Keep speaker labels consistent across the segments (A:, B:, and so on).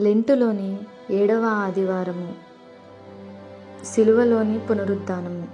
A: లెంటులోని ఏడవ ఆదివారము. సిలువలోని పునరుద్ధానము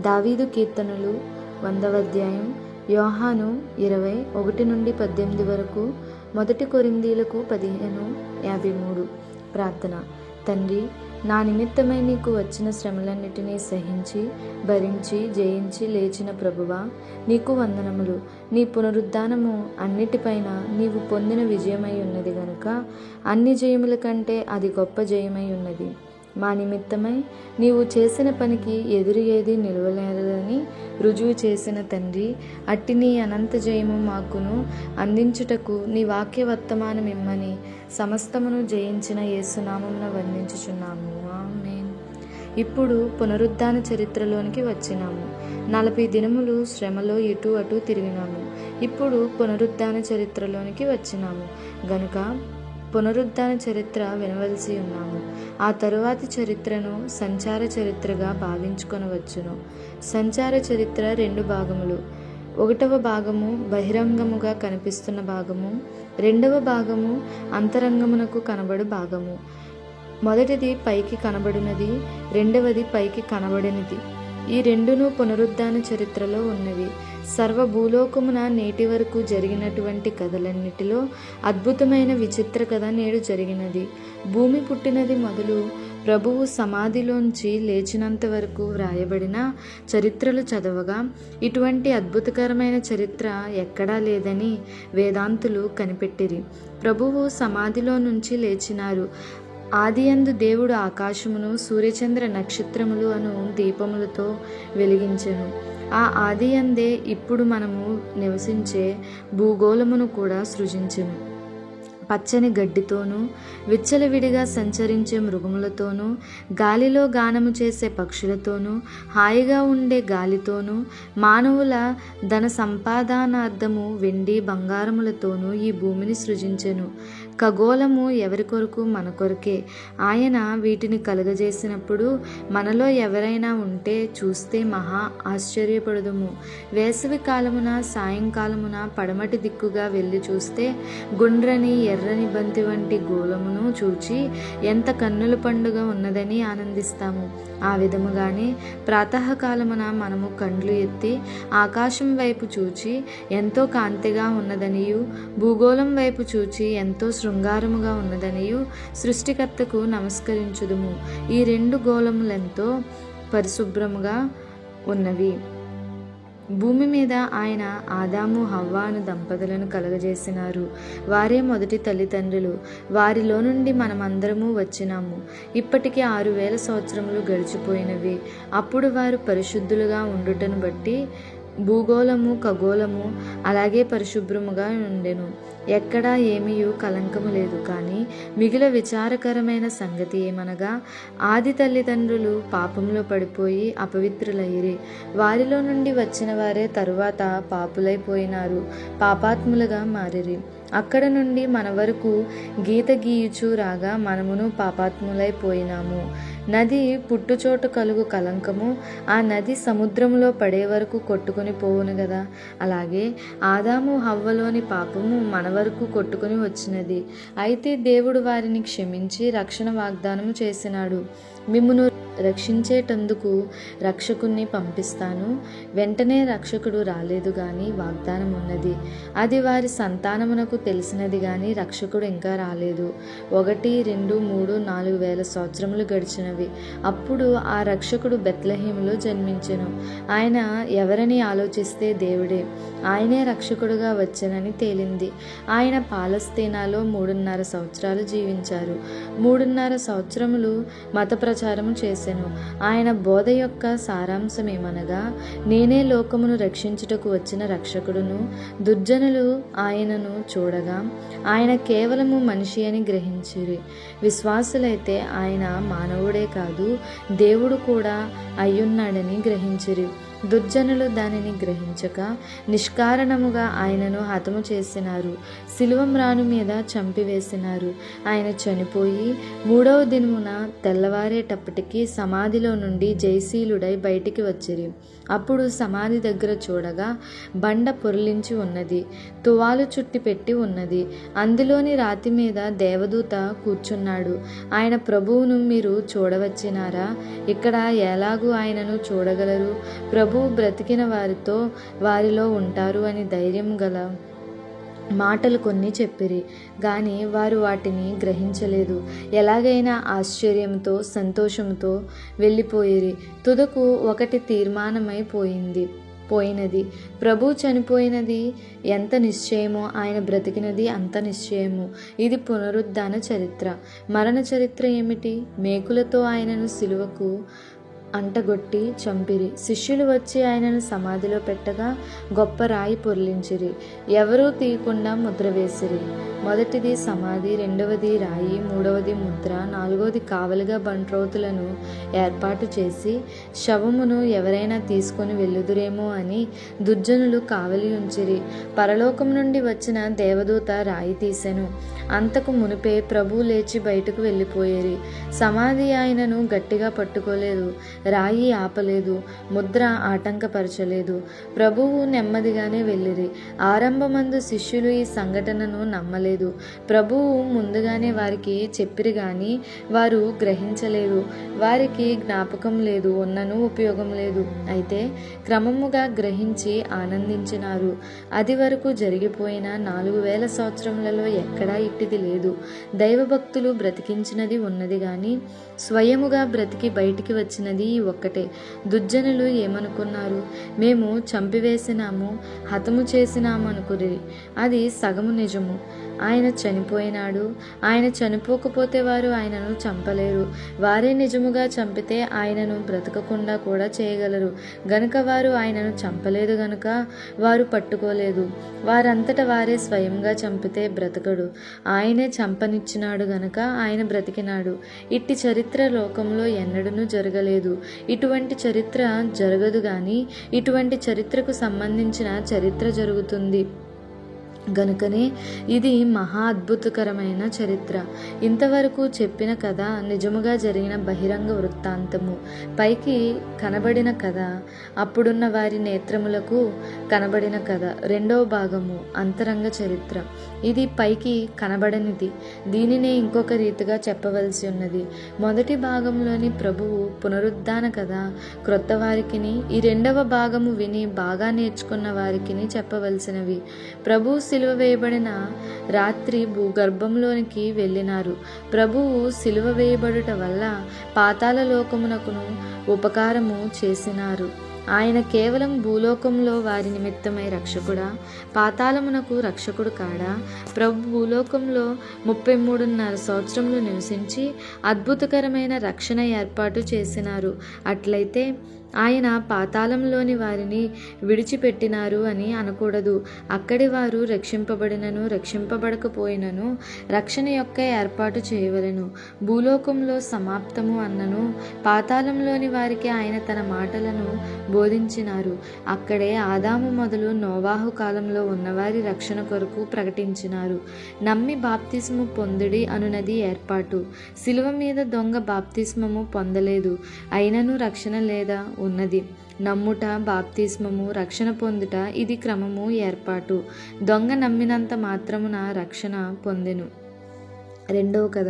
A: దావీదు కీర్తనలు వందవ అధ్యాయం యోహాను ఇరవై ఒకటి నుండి పద్దెనిమిది వరకు మొదటి కొరిందీలకు పదిహేను యాభై మూడు. ప్రార్థన. తండ్రి నా నిమిత్తమై నీకు వచ్చిన శ్రమలన్నిటినీ సహించి భరించి జయించి లేచిన ప్రభువా నీకు వందనములు. నీ పునరుద్ధానము అన్నిటిపైన నీవు పొందిన విజయమై ఉన్నది గనుక అన్ని జయముల కంటే అది గొప్ప జయమై ఉన్నది. మా నిమిత్తమై నీవు చేసిన పనికి ఎదురు ఏది నిలవలేదని రుజువు చేసిన తండ్రి అట్టి నీ అనంత జయము మాకును అందించుటకు నీ వాక్య వర్తమానం ఇమ్మని సమస్తమును జయించిన యేసునామమున వందించుచున్నాము. ఆమేన్. ఇప్పుడు పునరుద్ధాన చరిత్రలోనికి వచ్చినాము. నలభై దినములు శ్రమలో ఇటు అటు తిరిగినాము. ఇప్పుడు పునరుద్ధాన చరిత్రలోనికి వచ్చినాము. గనుక పునరుద్ధాన చరిత్ర వినవలసి ఉన్నాము. ఆ తరువాతి చరిత్రను సంచార చరిత్రగా భావించుకొనవచ్చును. సంచార చరిత్ర రెండు భాగములు. ఒకటవ భాగము బహిరంగముగా కనిపిస్తున్న భాగము. రెండవ భాగము అంతరంగమునకు కనబడు భాగము. మొదటిది పైకి కనబడినది రెండవది పైకి కనబడినది. ఈ రెండును పునరుద్ధాన చరిత్రలో ఉన్నవి. సర్వ భూలోకమున నేటి వరకు జరిగినటువంటి కథలన్నిటిలో అద్భుతమైన విచిత్ర కథ నేడు జరిగినది. భూమి పుట్టినది మొదలు ప్రభువు సమాధిలోంచి లేచినంత వరకు వ్రాయబడిన చరిత్రలు చదవగా ఇటువంటి అద్భుతకరమైన చరిత్ర ఎక్కడా లేదని వేదాంతులు కనిపెట్టిరి. ప్రభువు సమాధిలో నుంచి లేచినారు. ఆదియందు దేవుడు ఆకాశమును సూర్యచంద్ర నక్షత్రములు అను దీపములతో వెలిగించెను. ఆ ఆదియందే ఇప్పుడు మనము నివసించే భూగోళమును కూడా సృజించెను. పచ్చని గడ్డితోనూ విచ్చలవిడిగా సంచరించే మృగములతోనూ గాలిలో గానము చేసే పక్షులతోనూ హాయిగా ఉండే గాలితోనూ మానవుల ధన సంపాదనార్థము వెండి బంగారములతోనూ ఈ భూమిని సృజించెను. ఖగోళము ఎవరి కొరకు? మన కొరకే. ఆయన వీటిని కలుగజేసినప్పుడు మనలో ఎవరైనా ఉంటే చూస్తే మహా ఆశ్చర్యపడదుము. వేసవి కాలమున సాయంకాలమున పడమటి దిక్కుగా వెళ్ళి చూస్తే గుండ్రని ఎర్రని బంతి వంటి గోళమును చూచి ఎంత కన్నుల పండుగ ఉన్నదని ఆనందిస్తాము. ఆ విధముగానే ప్రాతకాలమున మనము కండ్లు ఎత్తి ఆకాశం వైపు చూచి ఎంతో కాంతిగా ఉన్నదనియు భూగోళం వైపు చూచి ఎంతో శృంగారముగా ఉన్నదనియు సృష్టికర్తకు నమస్కరించుదుము. ఈ రెండు గోళములెంతో పరిశుభ్రముగా ఉన్నవి. భూమి మీద ఆయన ఆదాము హవ్వాను దంపతులను కలగజేసినారు. వారే మొదటి తల్లిదండ్రులు. వారిలో నుండి మనమందరము వచ్చినాము. ఇప్పటికి ఆరు వేల సంవత్సరములు గడిచిపోయినవి. అప్పుడు వారు పరిశుద్ధులుగా ఉండుటను బట్టి భూగోళము ఖగోళము అలాగే పరిశుభ్రముగా ఉండెను. ఎక్కడా ఏమీయూ కలంకము లేదు. కానీ మిగిల విచారకరమైన సంగతి ఏమనగా ఆది తల్లిదండ్రులు పాపంలో పడిపోయి అపవిత్రులయ్యిరి. వారిలో నుండి వచ్చిన వారే తరువాత పాపులైపోయినారు పాపాత్ములుగా మారిరి. అక్కడ నుండి మన వరకు గీత గీయుచు రాగా మనమును పాపాత్ములైపోయినాము. నది పుట్టుచోట కలుగు కలంకము ఆ నది సముద్రంలో పడే వరకు కొట్టుకొని పోవును కదా అలాగే ఆదాము హవ్వలోని పాపము మన వరకు కొట్టుకొని వచ్చినది. అయితే దేవుడు వారిని క్షమించి రక్షణ వాగ్దానము చేసినాడు. మిమ్మును రక్షించేటందుకు రక్షకుణ్ణి పంపిస్తాను. వెంటనే రక్షకుడు రాలేదు కానీ వాగ్దానం ఉన్నది. అది వారి సంతానమునకు తెలిసినది కానీ రక్షకుడు ఇంకా రాలేదు. ఒకటి రెండు మూడు నాలుగు వేల సంవత్సరములు గడిచినవి. అప్పుడు ఆ రక్షకుడు బెత్లహీములో జన్మించెను. ఆయన ఎవరని ఆలోచిస్తే దేవుడే. ఆయనే రక్షకుడుగా వచ్చానని తేలింది. ఆయన పాలస్తీనాలో మూడున్నర సంవత్సరాలు జీవించారు. మూడున్నర సంవత్సరములు మత ప్రచారం చేశారు. చేసెను ఆయన బోధ యొక్క సారాంశం ఏమనగా నేనే లోకమును రక్షించుటకు వచ్చిన రక్షకుడును దుర్జనులు ఆయనను చూడగా ఆయన కేవలము మనిషి అని గ్రహించిరి. విశ్వాసులైతే ఆయన మానవుడే కాదు దేవుడు కూడా అయ్యున్నాడని గ్రహించిరి. దుర్జనులు దానిని గ్రహించక నిష్కారణముగా ఆయనను హతము చేసినారు. శిలువమ్రాను మీద చంపివేసినారు. ఆయన చనిపోయి మూడవ దినమున తెల్లవారేటప్పటికి సమాధిలో నుండి జయశీలుడై బయటికి వచ్చిరి. అప్పుడు సమాధి దగ్గర చూడగా బండ పొరలించి ఉన్నది తువాలు చుట్టి పెట్టి ఉన్నది. అందులోని రాతి మీద దేవదూత కూర్చున్నాడు. ఆయన ప్రభువును మీరు చూడవచ్చినారా? ఇక్కడ ఎలాగూ ఆయనను చూడగలరు? ప్రభువు బ్రతికిన వారితో వారిలో ఉంటారు అని ధైర్యం గల మాటలు కొన్ని చెప్పిరి కానీ వారు వాటిని గ్రహించలేదు. ఎలాగైనా ఆశ్చర్యంతో సంతోషంతో వెళ్ళిపోయిరి. తుదకు ఒకటి తీర్మానమైపోయింది పోయినది. ప్రభు చనిపోయినది ఎంత నిశ్చయమో ఆయన బ్రతికినది అంత నిశ్చయము. ఇది పునరుద్ధాన చరిత్ర. మరణ చరిత్ర ఏమిటి? మేకులతో ఆయనను సిలువకు అంటగొట్టి చంపిరి. శిష్యులు వచ్చి ఆయనను సమాధిలో పెట్టగా గొప్ప రాయి పొర్లించిరి. ఎవరూ తీయకుండా ముద్ర వేసిరి. మొదటిది సమాధి రెండవది రాయి మూడవది ముద్ర నాలుగవది కావలిగా బంట్రోతులను ఏర్పాటు చేసి శవమును ఎవరైనా తీసుకొని వెళ్ళుదురేమో అని దుర్జనులు కావలి ఉంచిరి. పరలోకం నుండి వచ్చిన దేవదూత రాయి తీసెను. అంతకు మునిపే ప్రభు లేచి బయటకు వెళ్ళిపోయేరి. సమాధి ఆయనను గట్టిగా పట్టుకోలేదు. రాయి ఆపలేదు ముద్ర ఆటంకపరచలేదు. ప్రభువు నెమ్మదిగానే వెళ్ళిరి. ఆరంభమందు శిష్యులు ఈ సంఘటనను నమ్మలేదు. ప్రభువు ముందుగానే వారికి చెప్పిరి కానీ వారు గ్రహించలేదు. వారికి జ్ఞాపకం లేదు ఉన్నను ఉపయోగం లేదు. అయితే క్రమముగా గ్రహించి ఆనందించినారు. అది వరకు జరిగిపోయిన నాలుగు వేల సంవత్సరములలో ఎక్కడా ఇట్టిది లేదు. దైవభక్తులు బ్రతికించినది ఉన్నది కానీ స్వయముగా బ్రతికి బయటికి వచ్చినది ఈ ఒక్కటే. దుర్జనులు ఏమనుకున్నారు? మేము చంపివేసినాము హతము చేసినాము అనుకుని అది సగము నిజము. ఆయన చనిపోయినాడు. ఆయన చనిపోకపోతే వారు ఆయనను చంపలేరు. వారే నిజముగా చంపితే ఆయనను బ్రతకకుండా కూడా చేయగలరు. గనుక వారు ఆయనను చంపలేదు గనుక వారు పట్టుకోలేదు. వారంతట వారే స్వయంగా చంపితే బ్రతకడు. ఆయనే చంపనిచ్చినాడు గనుక ఆయన బ్రతికినాడు. ఇట్టి చరిత్ర లోకంలో ఎన్నడూ జరగలేదు. ఇటువంటి చరిత్ర జరగదు కానీ ఇటువంటి చరిత్రకు సంబంధించిన చరిత్ర జరుగుతుంది. గనుకనే ఇది మహా అద్భుతకరమైన చరిత్ర. ఇంతవరకు చెప్పిన కథ నిజముగా జరిగిన బహిరంగ వృత్తాంతము. పైకి కనబడిన కథ అప్పుడున్న వారి నేత్రములకు కనబడిన కథ. రెండవ భాగము అంతరంగ చరిత్ర. ఇది పైకి కనబడనిది. దీనినే ఇంకొక రీతిగా చెప్పవలసి ఉన్నది. మొదటి భాగంలోని ప్రభువు పునరుద్ధాన కథ క్రొత్త వారికిని ఈ రెండవ భాగము విని బాగా నేర్చుకున్న వారికిని చెప్పవలసినవి. ప్రభు సిలువ వేయబడిన రాత్రి భూగర్భంలోనికి వెళ్ళినారు. ప్రభువు సిలువ వేయబడుట వల్ల పాతాల లోకమునకును ఉపకారము చేసినారు. ఆయన కేవలం భూలోకంలో వారి నిమిత్తమై రక్షకుడా పాతాళమునకు రక్షకుడు కాడా? ప్రభు భూలోకంలో ముప్పై మూడున్నర సంవత్సరంలో నివసించి అద్భుతకరమైన రక్షణ ఏర్పాటు చేసినారు. అట్లయితే ఆయన పాతాళంలోని వారిని విడిచిపెట్టినారు అని అనకూడదు. అక్కడి వారు రక్షింపబడినను రక్షింపబడకపోయినను రక్షణ యొక్క ఏర్పాటు చేయవలెను. భూలోకంలో సమాప్తము అన్నను పాతాళంలోని వారికి ఆయన తన మాటలను బోధించినారు. అక్కడే ఆదాము మొదలు నోవాహు కాలంలో ఉన్నవారి రక్షణ కొరకు ప్రకటించినారు. నమ్మి బాప్తిస్ము పొందుడి అనునది ఏర్పాటు. శిలువ మీద దొంగ బాప్తిస్మము పొందలేదు. అయినను రక్షణ లేదా ఉన్నది. నమ్ముట బాప్తిస్మము రక్షణ పొందుట ఇది క్రమము ఏర్పాటు. దొంగ నమ్మినంత మాత్రమున రక్షణ పొందెను. రెండవ కథ.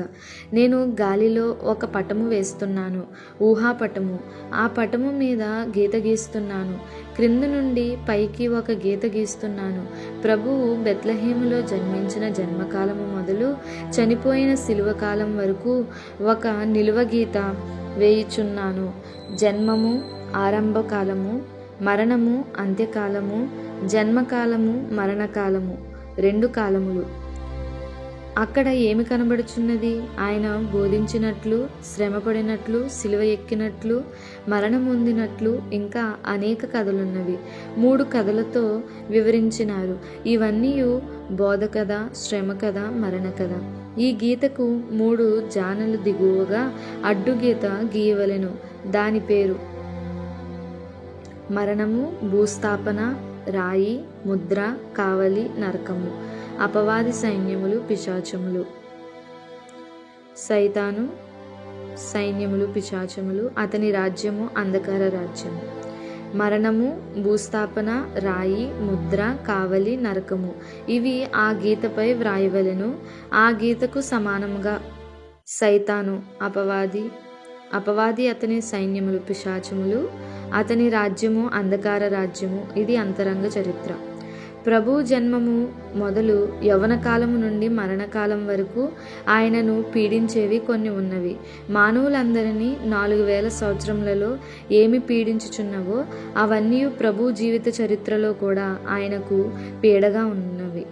A: నేను గాలిలో ఒక పటము వేస్తున్నాను ఊహాపటము. ఆ పటము మీద గీత గీస్తున్నాను. క్రింద నుండి పైకి ఒక గీత గీస్తున్నాను. ప్రభువు బెత్లహేములో జన్మించిన జన్మకాలము మొదలు చనిపోయిన శిలువ కాలం వరకు ఒక నిలువ గీత వేయుచున్నాను. జన్మము ఆరంభకాలము మరణము అంత్యకాలము జన్మకాలము మరణకాలము రెండు కాలములు. అక్కడ ఏమి కనబడుచున్నది? ఆయన బోధించినట్లు శ్రమపడినట్లు సిలువ ఎక్కినట్లు మరణం పొందినట్లు ఇంకా అనేక కథలున్నవి. మూడు కథలతో వివరించినారు. ఇవన్నీ బోధ కథ శ్రమ కథ మరణ కథ ఈ గీతకు మూడు జానలు దిగువగా అడ్డు గీత గీయవలెను. దాని పేరు మరణము భూస్థాపన రాయి ముద్ర కావలి నరకము అపవాది సైన్యములు పిశాచములు. సైతాను సైన్యములు పిశాచములు అతని రాజ్యము అంధకార రాజ్యము. మరణము భూస్థాపన రాయి ముద్ర కావలి నరకము. ఇవి ఆ గీతపై వ్రాయవలెను. ఆ గీతకు సమానముగా సైతాను అపవాది అపవాది అతని సైన్యములు పిశాచములు అతని రాజ్యము అంధకార రాజ్యము. ఇది అంతరంగ చరిత్ర. ప్రభు జన్మము మొదలు యవన కాలము నుండి మరణకాలం వరకు ఆయనను పీడించేవి కొన్ని ఉన్నవి. మానవులందరినీ నాలుగు వేల సంవత్సరములలో ఏమి పీడించుచున్నవో అవన్నీ ప్రభు జీవిత చరిత్రలో కూడా ఆయనకు పీడగా ఉన్నవి.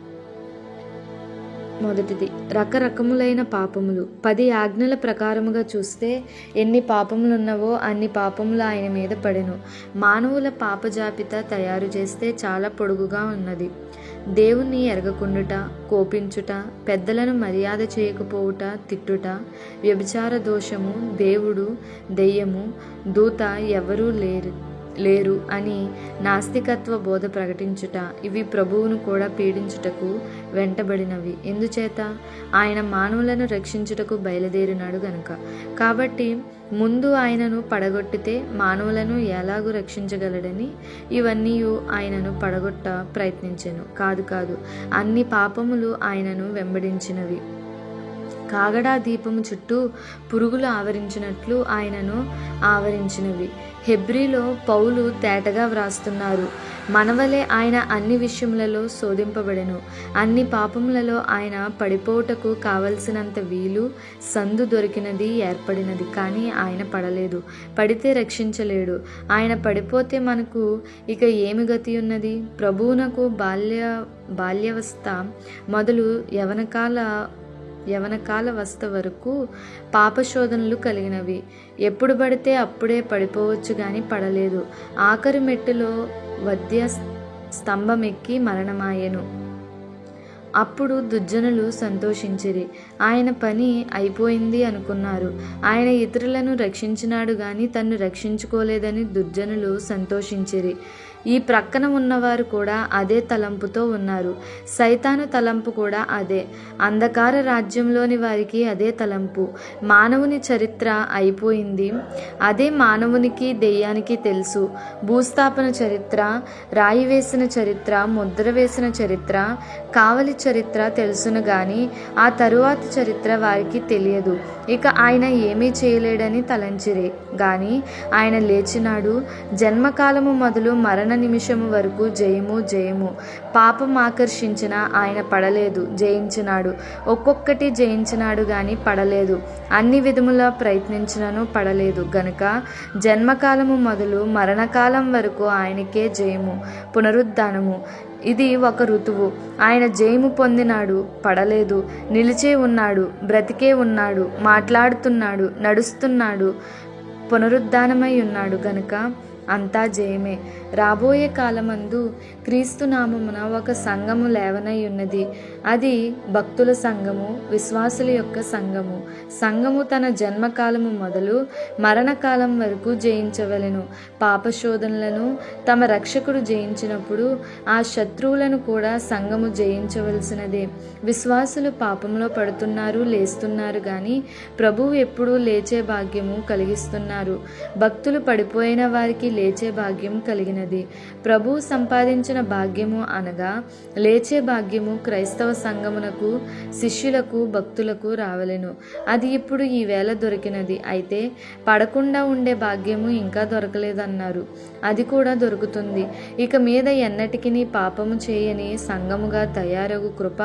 A: మొదటిది. రకరకములైన పాపములు. పది ఆజ్ఞల ప్రకారముగా చూస్తే ఎన్ని పాపములున్నవో అన్ని పాపములు ఆయన మీద పడెను. మానవుల పాప జాబితా తయారు చేస్తే చాలా పొడుగుగా ఉన్నది. దేవుణ్ణి ఎరగకుండుట కోపించుట పెద్దలను మర్యాద చేయకపోవుట తిట్టుట వ్యభిచార దోషము దేవుడు దెయ్యము దూత ఎవరూ లేరు. లేరు అని నాస్తికత్వ బోధ ప్రకటించుట ఇవి ప్రభువును కూడా పీడించుటకు వెంటబడినవి. ఎందుచేత? ఆయన మానవులను రక్షించుటకు బయలుదేరినాడు గనుక. కాబట్టి ముందు ఆయనను పడగొట్టితే మానవులను ఎలాగూ రక్షించగలడని ఇవన్నీ ఆయనను పడగొట్ట ప్రయత్నించెను. కాదు కాదు అన్ని పాపములు ఆయనను వెంబడించినవి. కాగడా దీపము చుట్టూ పురుగులు ఆవరించినట్లు ఆయనను ఆవరించినవి. హెబ్రిలో పౌలు తేటగా వ్రాస్తున్నారు మనవలే ఆయన అన్ని విషయములలో శోధింపబడెను. అన్ని పాపములలో ఆయన పడిపోవుటకు కావలసినంత వీలు సందు దొరికినది ఏర్పడినది కానీ ఆయన పడలేదు. పడితే రక్షించలేడు. ఆయన పడిపోతే మనకు ఇక ఏమి గతి ఉన్నది? ప్రభువునకు బాల్య బాల్యవస్థ మొదలు యవనకాల యవనకాల వస్త వరకు పాపశోధనలు కలిగినవి. ఎప్పుడు పడితే అప్పుడే పడిపోవచ్చు కానీ పడలేదు. ఆఖరి మెట్టులో వద్య స్తంభం ఎక్కి మరణమాయెను. అప్పుడు దుర్జనులు సంతోషించిరి. ఆయన పని అయిపోయింది అనుకున్నారు. ఆయన ఇతరులను రక్షించినాడు కానీ తన్ను రక్షించుకోలేదని దుర్జనులు సంతోషించిరి. ఈ ప్రక్కన ఉన్నవారు కూడా అదే తలంపుతో ఉన్నారు. సైతాను తలంపు కూడా అదే. అంధకార రాజ్యంలోని వారికి అదే తలంపు. మానవుని చరిత్ర అయిపోయింది. అదే మానవునికి దెయ్యానికి తెలుసు. భూస్థాపన చరిత్ర రాయి వేసిన చరిత్ర ముద్ర వేసిన చరిత్ర కావలి చరిత్ర తెలుసును గాని ఆ తరువాత చరిత్ర వారికి తెలియదు. ఇక ఆయన ఏమీ చేయలేడని తలంచిరే. గాని ఆయన లేచినాడు. జన్మకాలము మొదలు మరణ నిమిషము వరకు జయము జయము. పాపం ఆకర్షించిన ఆయన పడలేదు జయించినాడు. ఒక్కొక్కటి జయించినాడు గాని పడలేదు. అన్ని విధముల ప్రయత్నించినను పడలేదు. గనుక జన్మకాలము మొదలు మరణకాలం వరకు ఆయనకే జయము పునరుద్ధానము. ఇది ఒక ఋతువు. ఆయన జయము పొందినాడు పడలేదు. నిలిచే ఉన్నాడు బ్రతికే ఉన్నాడు మాట్లాడుతున్నాడు నడుస్తున్నాడు పునరుద్ధానమై ఉన్నాడు. గనుక అంతా జయమే. రాబోయే కాలమందు క్రీస్తు నామమున ఒక సంఘము లేవనై ఉన్నది. అది భక్తుల సంఘము విశ్వాసుల యొక్క సంఘము. సంఘము తన జన్మకాలము మొదలు మరణకాలం వరకు జయించవలెను. పాపశోధనలను తమ రక్షకుడు జయించినప్పుడు ఆ శత్రువులను కూడా సంఘము జయించవలసినదే. విశ్వాసులు పాపంలో పడుతున్నారు లేస్తున్నారు కానీ ప్రభువు ఎప్పుడూ లేచే భాగ్యము కలిగిస్తున్నారు. భక్తులు పడిపోయిన వారికి లేచే భాగ్యం కలిగిన కలిగినది ప్రభు సంపాదించిన భాగ్యము అనగా లేచే భాగ్యము క్రైస్తవ సంఘమునకు శిష్యులకు భక్తులకు రావలెను. అది ఇప్పుడు ఈ వేళ దొరికినది. అయితే పడకుండా ఉండే భాగ్యము ఇంకా దొరకలేదన్నారు. అది కూడా దొరుకుతుంది. ఇక మీద ఎన్నటికి పాపము చేయని సంఘముగా తయారగు కృప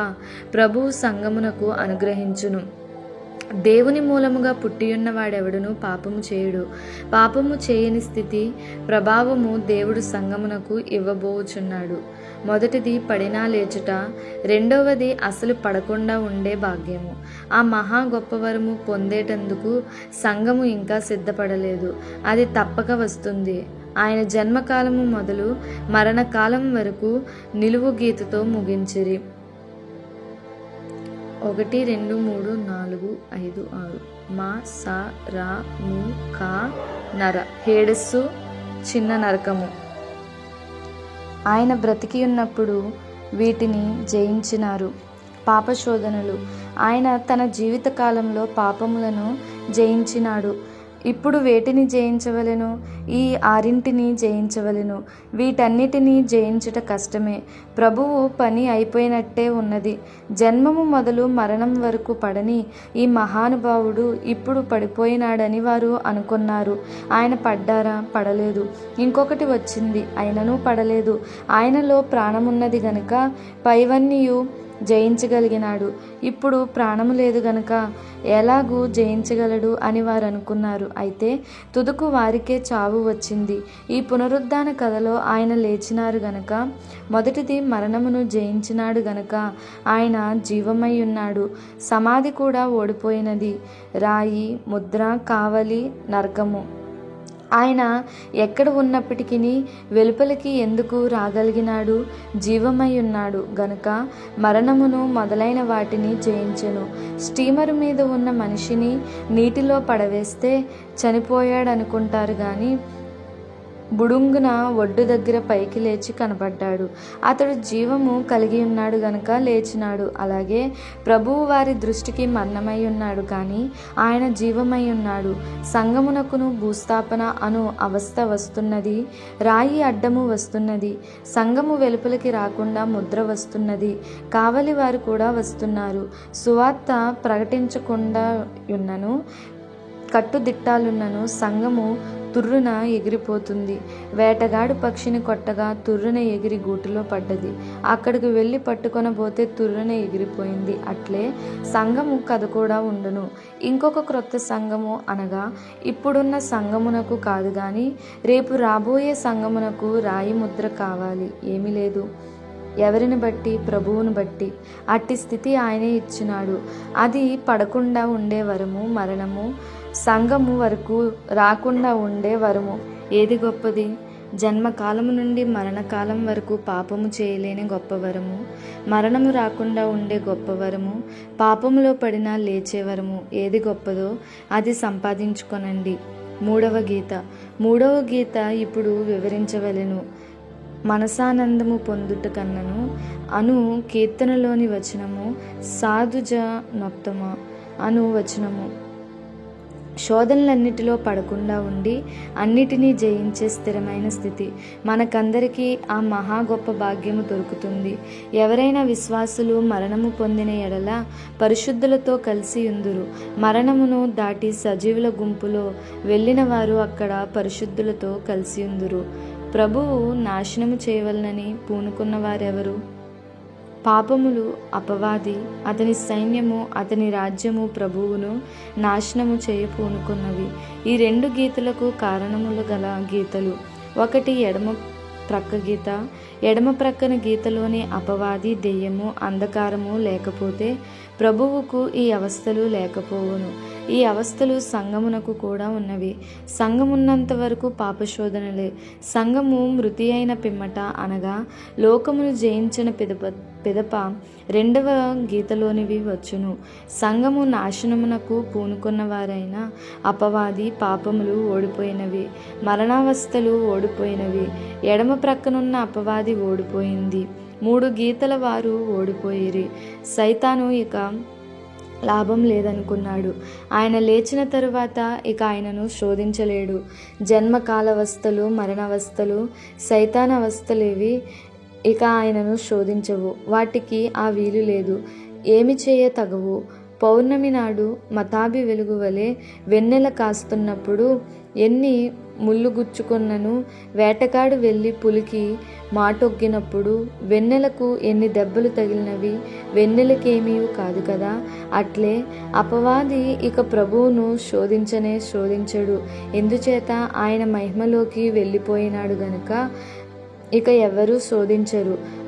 A: ప్రభు సంఘమునకు అనుగ్రహించును. దేవుని మూలముగా పుట్టియున్న వాడెవడును పాపము చేయుడు. పాపము చేయని స్థితి ప్రభావము దేవుడు సంగమునకు ఇవ్వబోచున్నాడు. మొదటిది పడినా లేచుట రెండవది అసలు పడకుండా ఉండే భాగ్యము. ఆ మహా గొప్పవరము పొందేటందుకు సంఘము ఇంకా సిద్ధపడలేదు. అది తప్పక వస్తుంది. ఆయన జన్మకాలము మొదలు మరణకాలం వరకు నిలువు గీతతో ముగించిరి. ఒకటి రెండు మూడు నాలుగు ఐదు ఆరు. మా సా రా ము కా నర. హేడస్సు చిన్న నరకము. ఆయన బ్రతికి ఉన్నప్పుడు వీటిని జయించినారు పాపశోధనలు. ఆయన తన జీవితకాలంలో పాపములను జయించినాడు. ఇప్పుడు వేటిని జయించవలెను? ఈ ఆరింటిని జయించవలెను. వీటన్నిటినీ జయించుట కష్టమే. ప్రభువు పని అయిపోయినట్టే ఉన్నది. జన్మము మొదలు మరణం వరకు పడని ఈ మహానుభావుడు ఇప్పుడు పడిపోయినాడని వారు అనుకున్నారు. ఆయన పడ్డారా? పడలేదు. ఇంకొకటి వచ్చింది. ఆయనను పడలేదు. ఆయనలో ప్రాణమున్నది గనుక పైవన్నీయు జయించగలిగినాడు. ఇప్పుడు ప్రాణము లేదు గనక ఎలాగూ జయించగలడు అని వారు అనుకున్నారు అయితే తుదకు వారికే చావు వచ్చింది. ఈ పునరుద్ధాన కథలో ఆయన లేచినారు గనక మొదటిది మరణమును జయించినాడు గనక ఆయన జీవమై ఉన్నాడు. సమాధి కూడా ఓడిపోయినది. రాయి ముద్ర కావలి నరకము ఆయన ఎక్కడ ఉన్నప్పటికీ వెలుపలికి ఎందుకు రాగలిగినాడు? జీవమై ఉన్నాడు గనుక మరణమును మొదలైన వాటిని జయించెను. స్టీమరు మీద ఉన్న మనిషిని నీటిలో పడవేస్తే చనిపోయాడనుకుంటారు కానీ బుడుంగున ఒడ్డు దగ్గర పైకి లేచి కనపడ్డాడు. అతడు జీవము కలిగి ఉన్నాడు గనుక లేచినాడు. అలాగే ప్రభువు వారి దృష్టికి మరణమై ఉన్నాడు కానీ ఆయన జీవమై ఉన్నాడు. సంగమునకును భూస్థాపన అను అవస్థ వస్తున్నది రాయి అడ్డము వస్తున్నది సంగము వెలుపలికి రాకుండా ముద్ర వస్తున్నది కావలి వారు కూడా వస్తున్నారు. సువార్త ప్రకటించకుండా ఉన్నను కట్టుదిట్టాలున్నను సంఘము తుర్రున ఎగిరిపోతుంది. వేటగాడు పక్షిని కొట్టగా తుర్రున ఎగిరి గూటిలో పడ్డది. అక్కడికి వెళ్ళి పట్టుకొనబోతే తుర్రున ఎగిరిపోయింది. అట్లే సంఘము కథ కూడా ఉండును. ఇంకొక క్రొత్త సంఘము అనగా ఇప్పుడున్న సంఘమునకు కాదు కానీ రేపు రాబోయే సంఘమునకు రాయి ముద్ర కావాలి. ఏమీ లేదు. ఎవరిని బట్టి? ప్రభువును బట్టి. అట్టి స్థితి ఆయనే ఇచ్చినాడు. అది పడకుండా ఉండే వరము మరణము సంఘము వరకు రాకుండా ఉండే వరము. ఏది గొప్పది? జన్మకాలము నుండి మరణకాలం వరకు పాపము చేయలేని గొప్ప వరము. మరణము రాకుండా ఉండే గొప్ప వరము. పాపములో పడిన లేచే వరము. ఏది గొప్పదో అది సంపాదించుకొనండి. మూడవ గీత. మూడవ గీత ఇప్పుడు వివరించవలెను. మనసానందము పొందుట కన్నను. అను కీర్తనలోని వచనము సాధుజ నొప్తమ. అను వచనము. శోధనలన్నిటిలో పడకుండా ఉండి అన్నిటినీ జయించే స్థిరమైన స్థితి మనకందరికీ ఆ మహా గొప్ప భాగ్యము దొరుకుతుంది. ఎవరైనా విశ్వాసులు మరణము పొందిన ఎడల పరిశుద్ధులతో కలిసి ఉందురు. మరణమును దాటి సజీవుల గుంపులో వెళ్ళిన వారు అక్కడ పరిశుద్ధులతో కలిసి ఉందురు. ప్రభువు నాశనము చేయవలనని పూనుకున్న వారెవరు? పాపములు అపవాది అతని సైన్యము అతని రాజ్యము ప్రభువును నాశనము చేయపూనుకున్నవి. ఈ రెండు గీతలకు కారణములు గల గీతలు. ఒకటి ఎడమ ప్రక్క గీత. ఎడమ ప్రక్కన గీతలోని అపవాది దెయ్యము అంధకారము లేకపోతే ప్రభువుకు ఈ అవస్థలు లేకపోవును. ఈ అవస్థలు సంగమునకు కూడా ఉన్నవి. సంగమున్నంత వరకు పాపశోధనలే. సంగము మృతి అయిన పిమ్మట అనగా లోకమును జయించిన పిదప పిదప రెండవ గీతలోనివి వచ్చును. సంగము నాశనమునకు పూనుకున్న వారైన అపవాది పాపములు ఓడిపోయినవి. మరణావస్థలు ఓడిపోయినవి. ఎడమ ప్రక్కనున్న అపవాది ఓడిపోయింది. మూడు గీతల వారు ఓడిపోయిరి. సైతాను ఇక లాభం లేదనుకున్నాడు. ఆయన లేచిన తరువాత ఇక ఆయనను శోధించలేడు. జన్మకాలవస్థలు మరణవస్థలు సైతానవస్థలేవి ఇక ఆయనను శోధించవు. వాటికి ఆ వీలు లేదు. ఏమి చేయ తగవు పౌర్ణమి నాడు మతాబి వెలుగు వలె వెన్నెల కాస్తున్నప్పుడు ఎన్ని ముళ్ళు గుచ్చుకున్నను వేటగాడు వెళ్ళి పులికి మాటొగ్గినప్పుడు వెన్నెలకు ఎన్ని దెబ్బలు తగిలినవి వెన్నెలకేమీ కాదు కదా? అట్లే అపవాది ఇక ప్రభువును శోధించనే శోధించడు. ఎందుచేత ఆయన మహిమలోకి వెళ్ళిపోయినాడు గనుక ఇక ఎవరూ శోధించరు.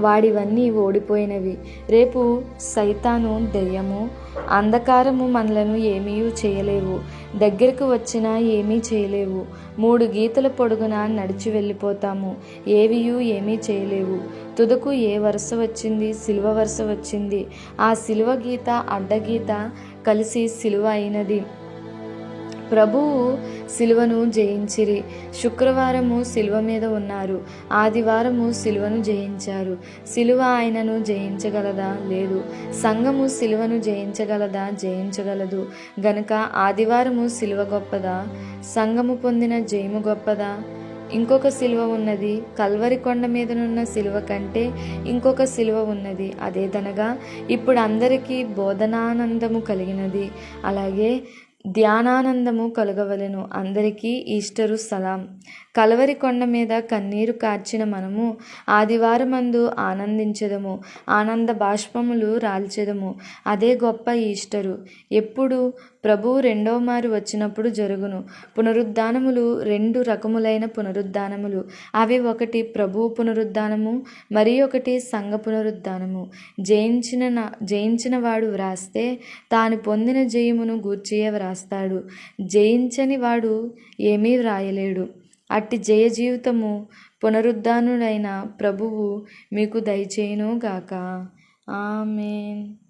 A: వాడివన్నీ ఓడిపోయినవి. రేపు సైతాను దెయ్యము అంధకారము మనలను ఏమీ చేయలేవు. దగ్గరకు వచ్చినా ఏమీ చేయలేవు. మూడు గీతల పొడుగున నడిచి వెళ్ళిపోతాము. ఏవియూ ఏమీ చేయలేవు. తుదకు ఏ వరుస వచ్చింది? సిలువ వరుస వచ్చింది. ఆ సిలువ గీత అడ్డగీత కలిసి సిలువ అయినది. ప్రభువు సిలువను జయించిరి. శుక్రవారము సిలువ మీద ఉన్నారు. ఆదివారము సిలువను జయించారు. సిలువ ఆయనను జయించగలదా? లేదు. సంఘము సిలువను జయించగలదా? జయించగలదు. గనుక ఆదివారము సిలువ గొప్పదా? సంఘము పొందిన జయము గొప్పదా? ఇంకొక సిలువ ఉన్నది. కల్వరి కొండ మీదనున్న సిలువ కంటే ఇంకొక సిలువ ఉన్నది. అదేదనగా ఇప్పుడు అందరికీ బోధనానందము కలిగినది. అలాగే ధ్యానానందము కలగవలెను. అందరికీ ఈస్టరు సలాం. కలవరి కొండ మీద కన్నీరు కార్చిన మనము ఆదివారమందు ఆనందించదము. ఆనంద బాష్పములు రాల్చెదము. అదే గొప్ప ఈస్టరు. ఎప్పుడు ప్రభువు రెండవ మారు వచ్చినప్పుడు జరుగును. పునరుద్ధానములు రెండు రకములైన పునరుద్ధానములు. అవి ఒకటి ప్రభువు పునరుద్ధానము మరి ఒకటి సంఘ పునరుద్ధానము. జయించిన జయించిన వాడు వ్రాస్తే తాను పొందిన జయమును గూర్చియే వ్రాస్తాడు. జయించని వాడు ఏమీ వ్రాయలేడు. అట్టి జయ జీవితము పునరుద్ధానుడైన ప్రభువు మీకు దయచేయును గాక ఆమెన్.